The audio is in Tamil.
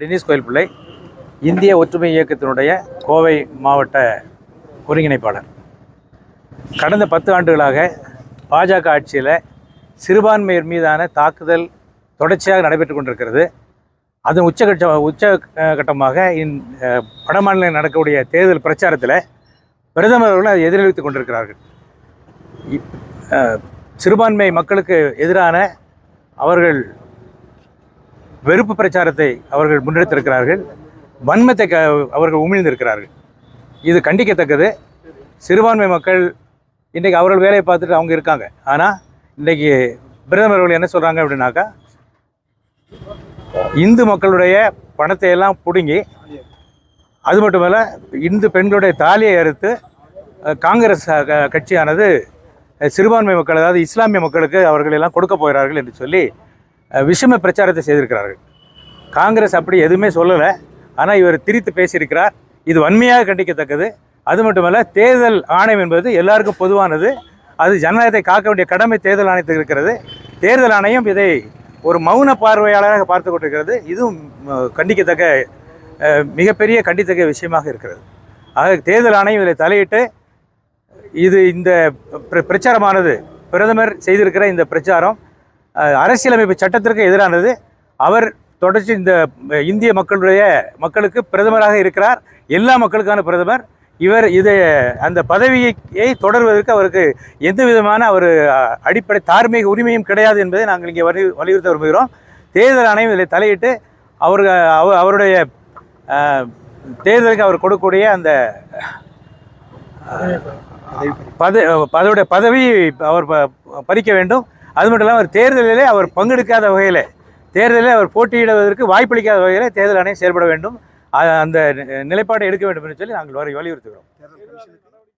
டென்னிஸ் கோயில் பிள்ளை இந்திய ஒற்றுமை இயக்கத்தினுடைய கோவை மாவட்ட ஒருங்கிணைப்பாளர். கடந்த பத்து ஆண்டுகளாக பாஜக ஆட்சியில் சிறுபான்மையர் மீதான தாக்குதல் தொடர்ச்சியாக நடைபெற்று கொண்டிருக்கிறது. அதன் உச்சகட்ச உச்ச கட்டமாக இந் வட மாநிலம் நடக்கக்கூடிய தேர்தல் பிரச்சாரத்தில் பிரதமர் அவர்கள் அதை எதிரொலித்துக் கொண்டிருக்கிறார்கள். சிறுபான்மை மக்களுக்கு எதிரான அவர்கள் வெறுப்பு பிரச்சாரத்தை அவர்கள் முன்னெடுத்திருக்கிறார்கள். வன்மத்தை க அவர்கள் உமிழ்ந்திருக்கிறார்கள். இது கண்டிக்கத்தக்கது. சிறுபான்மை மக்கள் இன்றைக்கி அவர்கள் வேலையை பார்த்துட்டு அவங்க இருக்காங்க. ஆனால் இன்றைக்கி பிரதமர் அவர்கள் என்ன சொல்கிறாங்க அப்படின்னாக்கா இந்து மக்களுடைய பணத்தை எல்லாம் பிடுங்கி அது மட்டுமல்ல இந்து பெண்களுடைய தாலியை அறுத்து காங்கிரஸ் கட்சியானது சிறுபான்மை மக்கள் அதாவது இஸ்லாமிய மக்களுக்கு அவர்கள் எல்லாம் கொடுக்க போகிறார்கள் என்று சொல்லி விஷம பிரச்சாரத்தை செய்திருக்கிறார்கள். காங்கிரஸ் அப்படி எதுவுமே சொல்லலை. ஆனால் இவர் திரித்து பேசியிருக்கிறார். இது வன்மையாக கண்டிக்கத்தக்கது. அது மட்டுமல்ல தேர்தல் ஆணையம் என்பது எல்லாருக்கும் பொதுவானது. அது ஜனநாயகத்தை காக்க வேண்டிய கடமை தேர்தல் ஆணையத்துக்கு இருக்கிறது. தேர்தல் ஆணையம் இதை ஒரு மௌன பார்வையாளராக பார்த்து கொண்டிருக்கிறது. இதுவும் கண்டிக்கத்தக்க மிகப்பெரிய கண்டித்தக்க விஷயமாக இருக்கிறது. ஆக தேர்தல் ஆணையம் இதில் தலையிட்டு இது இந்த பிர- பிரச்சாரமானது. பிரதமர் செய்திருக்கிற இந்த பிரச்சாரம் அரசியலமைப்பு சட்டத்திற்கு எதிரானது. அவர் தொடர்ச்சி இந்த இந்திய மக்களுடைய மக்களுக்கு பிரதமராக இருக்கிறார். எல்லா மக்களுக்கான பிரதமர். இவர் இதை அந்த பதவியை தொடர்வதற்கு அவருக்கு எந்த விதமான ஒரு அடிப்படை தார்மீக உரிமையும் கிடையாது என்பதை நாங்கள் இங்கே வலி வலியுறுத்த விரும்புகிறோம். தேர்தல் ஆணையம் இதில் தலையிட்டு அவர் அவருடைய தேர்தலுக்கு அவர் கொடுக்கக்கூடிய அந்த பத அதோடைய பதவியை அவர் ப- பறிக்க வேண்டும். அது மட்டும் இல்லாமல் தேர்தலிலே அவர் பங்கெடுக்காத வகையில் தேர்தலில் அவர் போட்டியிடுவதற்கு வாய்ப்பளிக்காத வகையில் தேர்தல் ஆணையம் செயல்பட வேண்டும். அந்த நி- நிலைப்பாட்டை எடுக்க வேண்டும் என்று சொல்லி நாங்கள் வரை வலியுறுத்துகிறோம்.